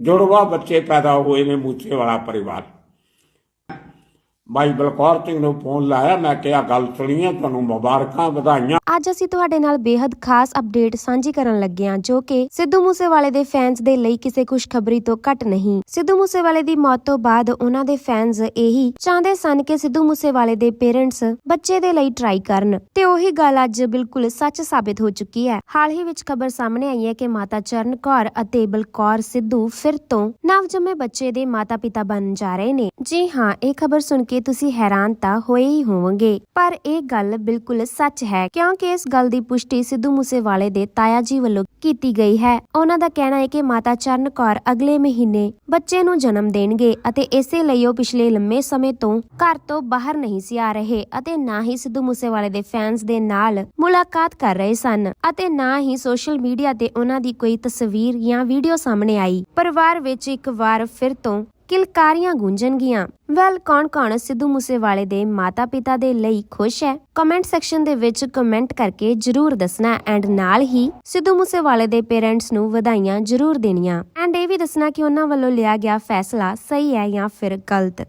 ਜੁੜਵਾ ਬੱਚੇ ਪੈਦਾ ਹੋਏ ਨੇ ਮੂਸੇ ਵਾਲਾ ਪਰਿਵਾਰ। ਬਾਈ ਬਲਕੌਰ ਸਿੰਘ ਨੂੰ ਫੋਨ ਲਾਇਆ, ਮੈਂ ਕਿਹਾ ਗੱਲ ਸੁਣੀਏ, ਤੁਹਾਨੂੰ ਮੁਬਾਰਕਾਂ ਵਧਾਈਆਂ। ਅੱਜ ਅਸੀਂ ਤੁਹਾਡੇ ਨਾਲ ਬੇहद ਖਾਸ ਅਪਡੇਟ ਸਾਂਝੀ ਕਰਨ ਲੱਗੇ ਹਾਂ, ਜੋ ਕਿ ਸਿੱਧੂ ਮੂਸੇਵਾਲੇ ਦੇ ਫੈਨਸ ਦੇ ਲਈ ਕਿਸੇ ਖੁਸ਼ਖਬਰੀ ਤੋਂ ਘੱਟ ਨਹੀਂ। ਸਿੱਧੂ ਮੂਸੇਵਾਲੇ ਦੀ ਮੌਤ ਤੋਂ ਬਾਅਦ ਉਹਨਾਂ ਦੇ ਫੈਨਸ ਇਹੀ ਚਾਹੁੰਦੇ ਸਨ ਕਿ ਸਿੱਧੂ ਮੂਸੇਵਾਲੇ ਦੇ ਪੇਰੈਂਟਸ ਬੱਚੇ ਦੇ ਲਈ ਟਰਾਈ ਕਰਨ। ਤੇ ਉਹੀ ਗੱਲ ਅੱਜ ਬਿਲਕੁਲ ਸੱਚ ਸਾਬਿਤ ਹੋ ਚੁੱਕੀ ਹੈ। ਹਾਲ ਹੀ ਵਿੱਚ ਖਬਰ ਸਾਹਮਣੇ ਆਈ ਹੈ ਕਿ ਮਾਤਾ ਚਰਨ ਕੌਰ ਅਤੇ ਬਲਕੌਰ ਸਿੱਧੂ ਫਿਰ ਤੋਂ ਨਵਜੰਮੇ ਬੱਚੇ ਦੇ ਮਾਤਾ-ਪਿਤਾ ਬਣ ਜਾ ਰਹੇ ਨੇ। ਜੀ ਹਾਂ, ਇਹ ਖਬਰ ਸੁਣ ਕੇ ਤੁਸੀਂ ਹੈਰਾਨ ਤਾਂ ਹੋਏ ਹੀ ਹੋਵੋਗੇ। ਪਰ ਇਹ ਗੱਲ ਬਿਲਕੁਲ ਸੱਚ ਹੈ ਕਿਉਂਕਿ ਇਸ ਗੱਲ ਦੀ ਪੁਸ਼ਟੀ ਸਿੱਧੂ ਮੂਸੇਵਾਲੇ ਦੇ ਤਾਇਆ ਜੀ ਵੱਲੋਂ ਕੀਤੀ ਗਈ ਹੈ। ਉਹਨਾਂ ਦਾ ਕਹਿਣਾ ਹੈ ਕਿ ਮਾਤਾ ਚਰਨ ਕੌਰ ਅਗਲੇ ਮਹੀਨੇ ਬੱਚੇ ਨੂੰ ਜਨਮ ਦੇਣਗੇ ਅਤੇ ਇਸੇ ਲਈ ਉਹ ਪਿਛਲੇ ਲੰਮੇ ਸਮੇਂ ਤੋਂ ਘਰ ਤੋਂ ਬਾਹਰ ਨਹੀਂ ਸੀ ਆ ਰਹੇ ਅਤੇ ਨਾ ਹੀ ਸਿੱਧੂ ਮੂਸੇਵਾਲੇ ਦੇ ਫੈਨਸ ਦੇ ਨਾਲ ਮੁਲਾਕਾਤ ਕਰ ਰਹੇ ਸਨ ਅਤੇ ਨਾ ਹੀ ਸੋਸ਼ਲ ਮੀਡੀਆ ਤੇ ਉਹਨਾਂ ਦੀ ਕੋਈ ਤਸਵੀਰ ਜਾਂ ਵੀਡੀਓ ਸਾਹਮਣੇ ਆਈ। ਪਰਿਵਾਰ ਵਿੱਚ ਇੱਕ ਵਾਰ ਫਿਰ ਤੋਂ ਕਿਲਕਾਰੀਆਂ ਗੂੰਜਣਗੀਆਂ। ਵੈਲ ਕੌਣ-ਕੌਣ ਸਿੱਧੂ ਮੂਸੇਵਾਲੇ ਦੇ ਮਾਤਾ-ਪਿਤਾ ਦੇ ਲਈ ਖੁਸ਼ ਹੈ? ਕਮੈਂਟ ਸੈਕਸ਼ਨ ਦੇ ਵਿੱਚ ਕਮੈਂਟ ਕਰਕੇ ਜਰੂਰ ਦੱਸਣਾ ਐਂਡ ਨਾਲ ਹੀ ਸਿੱਧੂ ਮੂਸੇਵਾਲੇ ਦੇ ਪੇਰੈਂਟਸ ਨੂੰ ਵਧਾਈਆਂ ਜਰੂਰ ਦੇਣੀਆਂ। ਐਂਡ ਇਹ ਵੀ ਦੱਸਣਾ ਕਿ ਉਹਨਾਂ ਵੱਲੋਂ ਲਿਆ ਗਿਆ ਫੈਸਲਾ ਸਹੀ ਹੈ ਜਾਂ ਫਿਰ ਗਲਤ।